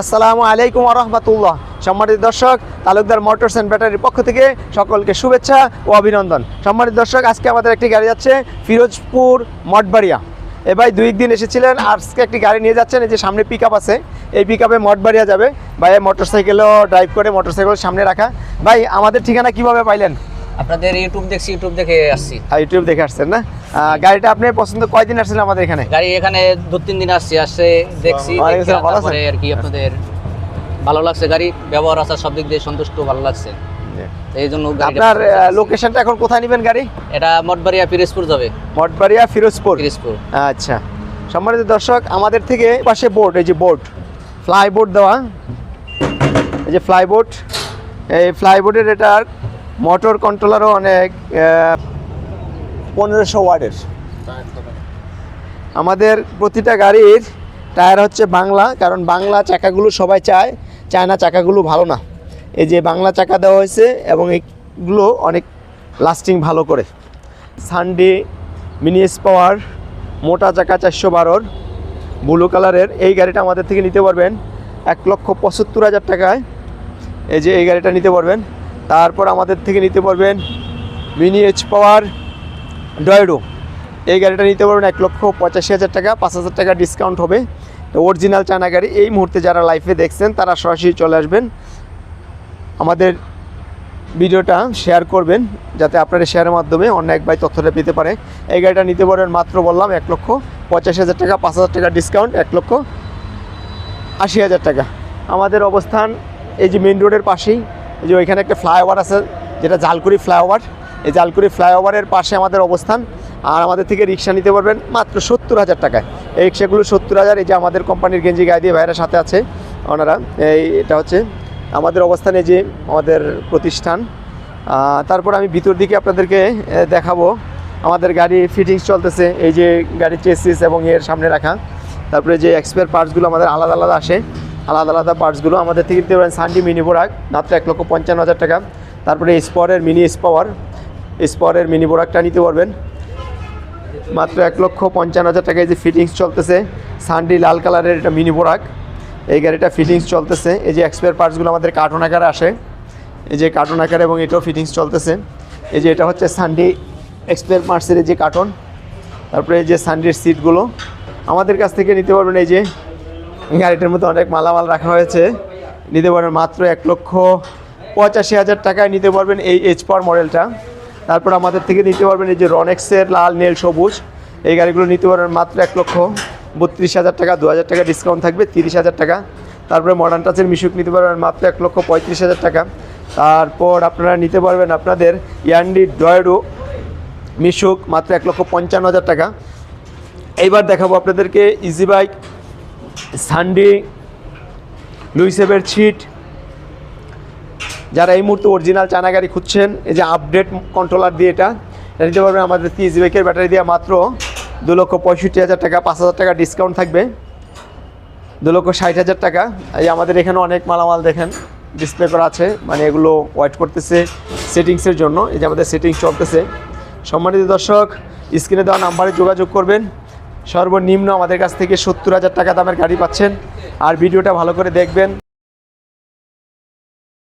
আসসালামু আলাইকুম রহমতুল্লাহ। সম্মানিত দর্শক, তালুকদার মোটরস অ্যান্ড ব্যাটারির পক্ষ থেকে সকলকে শুভেচ্ছা ও অভিনন্দন। সম্মানিত দর্শক, আজকে আমাদের একটি গাড়ি যাচ্ছে ফিরোজপুর মঠবাড়িয়া। এ ভাই দুই দিন এসেছিলেন, আজকে একটি গাড়ি নিয়ে যাচ্ছেন, এই যে সামনে পিক আছে। এই পিক আপে মঠবাড়িয়া যাবে। ভাই মোটর সাইকেলও ড্রাইভ করে মোটর সাইকেল সামনে রাখা। ভাই, আমাদের ঠিকানা কীভাবে পাইলেন? আপনাদের ইউটিউব দেখছি ইউটিউব দেখে আসছি। আর ইউটিউব দেখে আসছেন না? গাড়িটা আপনি পছন্দ কয়দিন আসছেন আমাদের এখানে? গাড়ি এখানে দু তিন দিন আসছি আসছে দেখছি তারপরে আর কি আপনাদের ভালো লাগছে গাড়ি ব্যবহার আসার সব দিক দিয়ে সন্তুষ্ট ভালো লাগছে। এই জন্য আপনার লোকেশনটা এখন কোথায় নেবেন গাড়ি? এটা মঠবাড়িয়া পিরোজপুর যাবে। মঠবাড়িয়া ফিরোজপুর? পিরোজপুর আচ্ছা। সম্মানিত দর্শক আমাদের থেকে পাশে বোর্ড এই যে বোর্ড ফ্লাই বোর্ড দেওয়া। এই যে ফ্লাই বোর্ড এই ফ্লাই বোর্ডের এটার মোটর কন্ট্রোলারও অনেক পনেরোশো ওয়ার্ডের আমাদের প্রতিটা গাড়ির টায়ার হচ্ছে বাংলা, কারণ বাংলা চাকাগুলো সবাই চায় চায়না চাকাগুলো ভালো না। এই যে বাংলা চাকা দেওয়া হয়েছে এবং এইগুলো অনেক লাস্টিং ভালো করে। সানডে মিনি পাওয়ার মোটা চাকা চারশো বারোর, ব্লু কালারের। এই গাড়িটা আমাদের থেকে নিতে পারবেন এক লক্ষ পঁচাত্তর হাজার টাকায়। এই যে এই গাড়িটা নিতে পারবেন। তারপর আমাদের থেকে নিতে পারবেন মিনি এইচ পাওয়ার ডয়েডো এই গাড়িটা নিতে পারবেন এক লক্ষ পঁচাশি হাজার টাকা, পাঁচ হাজার টাকা ডিসকাউন্ট হবে। তো অরিজিনাল চায়না গাড়ি, এই মুহূর্তে যারা লাইফে দেখছেন, তারা সরাসরি চলে আসবেন। আমাদের ভিডিওটা শেয়ার করবেন, যাতে আপনারা শেয়ারের মাধ্যমে অন্য এক ভাই তথ্যটা পেতে পারে। এই গাড়িটা নিতে পারবেন মাত্র বললাম এক লক্ষ পঁচাশি হাজার টাকা, পাঁচ হাজার টাকা ডিসকাউন্ট এক লক্ষ আশি হাজার টাকা। আমাদের অবস্থান এই যে মেন রোডের পাশেই। এই যে ওইখানে একটা ফ্লাইওভার আছে, যেটা জালকুড়ি ফ্লাইওভার এই জালকুড়ি ফ্লাইওভারের পাশে আমাদের অবস্থান। আর আমাদের থেকে রিক্সা নিতে পারবেন মাত্র সত্তর হাজার টাকায়। এই রিক্সাগুলো সত্তর হাজার, এই যে আমাদের কোম্পানির গেঞ্জি গায়ে দিয়ে ভাইয়ের সাথে আছে, ওনারা। এই এটা হচ্ছে আমাদের অবস্থানে যে আমাদের প্রতিষ্ঠান। তারপর আমি ভিতর দিকে আপনাদেরকে দেখাবো। আমাদের গাড়ি ফিটিংস চলতেছে, এই যে গাড়ির চেসিস এবং এর সামনে রাখা। তারপরে যে এক্সপায়ার পার্টসগুলো আমাদের আলাদা আলাদা আসে। আলাদা আলাদা পার্টসগুলো আমাদের থেকে দিতে পারেন সানডি মিনি বোরাক মাত্র এক লক্ষ পঞ্চান্ন হাজার টাকা। তারপরে স্পরের মিনি স্পাওয়ার স্পরের মিনি বোরাকটা নিতে পারবেন। মাত্র এক লক্ষ পঞ্চান্ন হাজার টাকায় যে ফিটিংস চলতেছে সানডি লাল কালারের এটা মিনি বোরাক এই গাড়িটা ফিটিংস চলতেছে। এই যে এক্সপায়ার পার্টসগুলো আমাদের কার্টুন আকারে আসে। এই যে কার্টুন আকারে এবং এটাও ফিটিংস চলতেছে। এই যে এটা হচ্ছে সানডি এক্সপায়ার পার্টসের যে কার্টন তারপরে এই যে সানডির সিটগুলো আমাদের কাছ থেকে নিতে পারবেন এই যে গাড়িটার মধ্যে অনেক মালামাল রাখা হয়েছে। নিতে পারবেন মাত্র এক লক্ষ পঁচাশি হাজার টাকায় নিতে পারবেন এই এইচ পাওয়ার মডেলটা তারপর আমাদের থেকে নিতে পারবেন এই যে রনেক্সের লাল, নীল, সবুজ। এই গাড়িগুলো নিতে পারবেন মাত্র এক লক্ষ বত্রিশ হাজার টাকা, দু হাজার টাকা ডিসকাউন্ট থাকবে, তিরিশ হাজার টাকা। তারপরে মডার্ন টাচের মিশুক নিতে পারবেন মাত্র এক লক্ষ পঁয়ত্রিশ হাজার টাকা। তারপর আপনারা নিতে পারবেন আপনাদের ইয়ান্ডি ডয়েডো মিশুক মাত্র এক লক্ষ পঞ্চান্ন হাজার টাকা। এইবার দেখাবো আপনাদেরকে ইজি বাইক সানডে লুইসেভের ছিট যারা এই মুহূর্তে অরিজিনাল চায়না গাড়ি খুঁজছেন, এই যে আপডেট কন্ট্রোলার দিয়ে এটা নিতে পারবেন আমাদের ইজি বাইকের ব্যাটারি দিয়ে মাত্র দু লক্ষ পঁয়ষট্টি হাজার টাকা, পাঁচ হাজার টাকা ডিসকাউন্ট থাকবে। দু লক্ষ ষাট হাজার টাকা। এই আমাদের এখানে অনেক মালামাল দেখেন ডিসপ্লে করা আছে মানে এগুলো ওয়েট করতেছে সেটিংসের জন্য। এই যে আমাদের সেটিংস চলতেছে। সম্মানিত দর্শক স্ক্রিনে দেওয়া নাম্বারে যোগাযোগ করবেন। সর্বনিম্ন আমাদের কাছ থেকে সত্তর হাজার টাকা দামের গাড়ি পাচ্ছেন। আর ভিডিওটা ভালো করে দেখবেন।